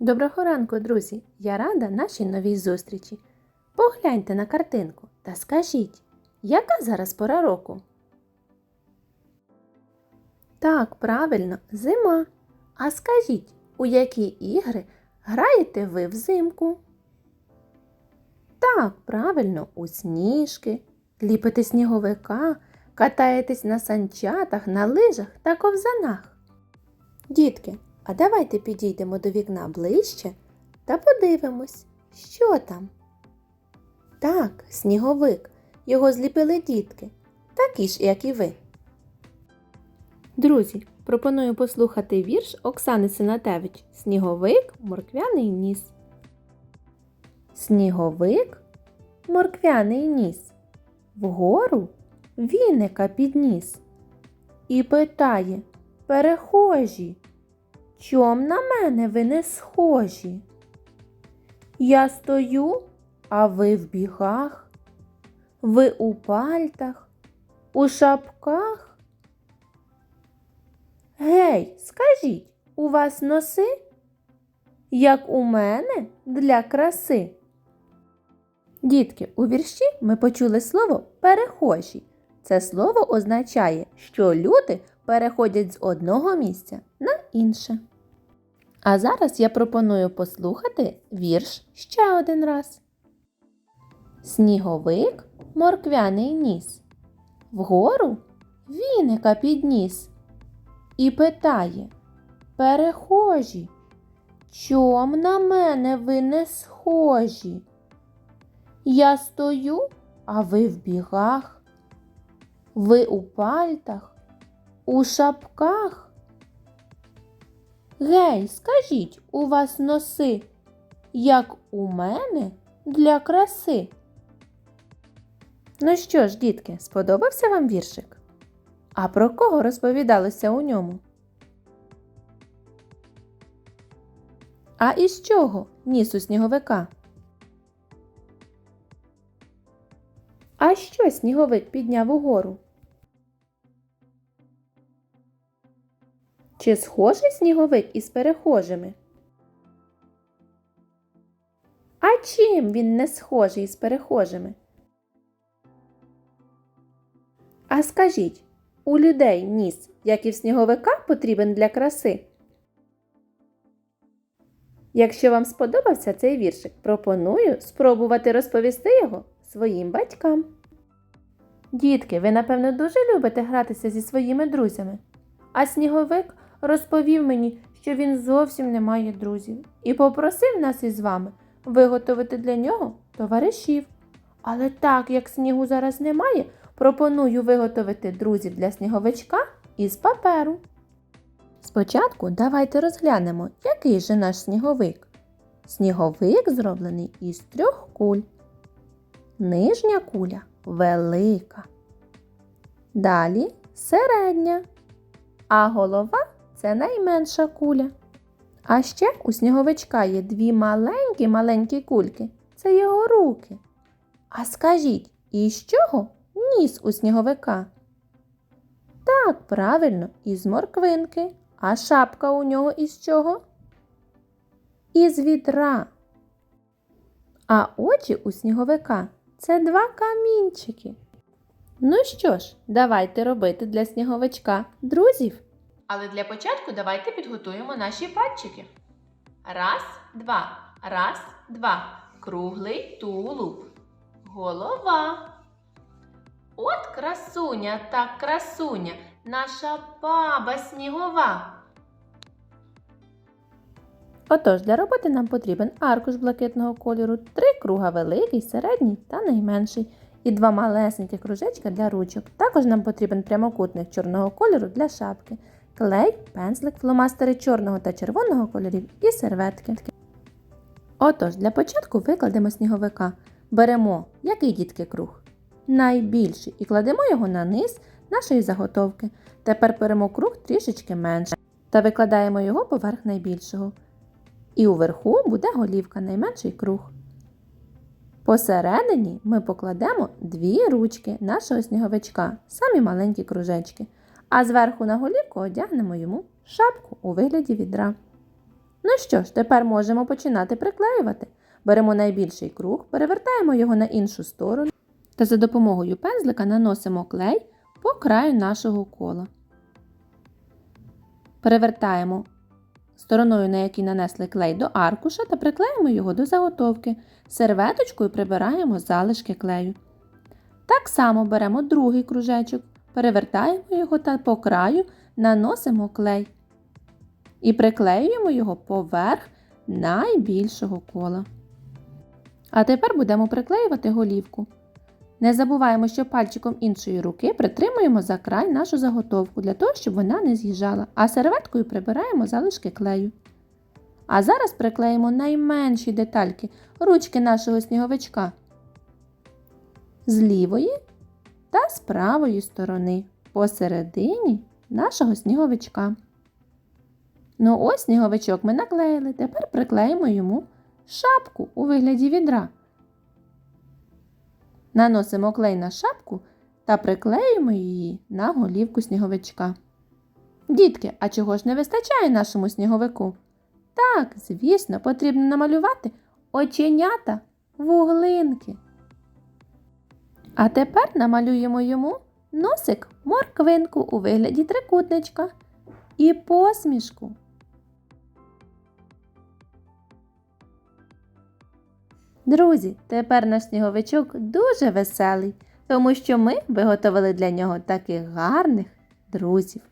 Доброго ранку, друзі! Я рада нашій новій зустрічі. Погляньте на картинку та скажіть, яка зараз пора року? Так, правильно, зима. А скажіть, у які ігри граєте ви взимку? Так, правильно, у сніжки, ліпите сніговика, катаєтесь на санчатах, на лижах та ковзанах. Дітки, а давайте підійдемо до вікна ближче та подивимось, що там. Так, сніговик. Його зліпили дітки, такі ж, як і ви. Друзі, пропоную послухати вірш Оксани Синатевич Сніговик, морквяний ніс. Сніговик, морквяний ніс. Вгору віника підніс. І питає Перехожі, чом на мене ви не схожі? Я стою, а ви в бігах, ви у пальтах, у шапках. Гей, скажіть, у вас носи, як у мене для краси? Дітки, у вірші ми почули слово перехожі. Це слово означає, що люди переходять з одного місця на інше. А зараз я пропоную послухати вірш ще один раз. Сніговик морквяний ніс. Вгору віника підніс. І питає Перехожі, чом на мене ви не схожі? Я стою, а ви в бігах, ви у пальтах, у шапках. Гей, скажіть, у вас носи, як у мене для краси? Ну що ж, дітки, сподобався вам віршик? А про кого розповідалося у ньому? А із чого ніс у сніговика? А що сніговик підняв угору? Чи схожий сніговик із перехожими? А чим він не схожий із перехожими? А скажіть, у людей ніс, як і в сніговика, потрібен для краси? Якщо вам сподобався цей віршик, пропоную спробувати розповісти його своїм батькам. Дітки, ви, напевно, дуже любите гратися зі своїми друзями. А сніговик розповів мені, що він зовсім не має друзів, і попросив нас із вами виготовити для нього товаришів. Але так як снігу зараз немає, пропоную виготовити друзів для сніговичка із паперу. Спочатку давайте розглянемо, який же наш сніговик. Сніговик зроблений із трьох куль. Нижня куля велика. Далі середня. А голова це найменша куля. А ще у сніговичка є дві маленькі-маленькі кульки. Це його руки. А скажіть, із чого ніс у сніговика? Так, правильно, із морквинки. А шапка у нього із чого? Із відра. А очі у сніговика це два камінчики. Ну що ж, давайте робити для сніговичка друзів. Але для початку давайте підготуємо наші пальчики. Раз, два, раз, два. Круглий тулуб. Голова. От красуня так красуня, наша баба снігова. Отож, для роботи нам потрібен аркуш блакитного кольору, три круга великий, середній та найменший, і два малесенькі кружечка для ручок. Також нам потрібен прямокутник чорного кольору для шапки, клей, пензлик, фломастери чорного та червоного кольорів і серветки. Отож, для початку викладемо сніговика. Беремо який дітки круг? Найбільший і кладемо його на низ нашої заготовки. Тепер беремо круг трішечки менше та викладаємо його поверх найбільшого. І уверху буде голівка найменший круг. Посередині ми покладемо дві ручки нашого сніговичка, самі маленькі кружечки, а зверху на голівку одягнемо йому шапку у вигляді відра. Ну що ж, тепер можемо починати приклеювати. Беремо найбільший круг, перевертаємо його на іншу сторону та за допомогою пензлика наносимо клей по краю нашого кола. Перевертаємо стороною, на якій нанесли клей до аркуша та приклеїмо його до заготовки. Серветочкою прибираємо залишки клею. Так само беремо другий кружечок, перевертаємо його та по краю наносимо клей і приклеюємо його поверх найбільшого кола. А тепер будемо приклеювати голівку. Не забуваємо, що пальчиком іншої руки притримуємо за край нашу заготовку для того, щоб вона не з'їжджала, а серветкою прибираємо залишки клею. А зараз приклеїмо найменші детальки ручки нашого сніговичка з лівої та з правої сторони посередині нашого сніговичка. Ну ось сніговичок ми наклеїли, тепер приклеїмо йому шапку у вигляді відра. Наносимо клей на шапку та приклеїмо її на голівку сніговичка. Дітки, а чого ж не вистачає нашому сніговику? Так, звісно, потрібно намалювати оченята вуглинки. А тепер намалюємо йому носик морквинку у вигляді трикутничка і посмішку. Друзі, тепер наш сніговичок дуже веселий, тому що ми виготовили для нього таких гарних друзів.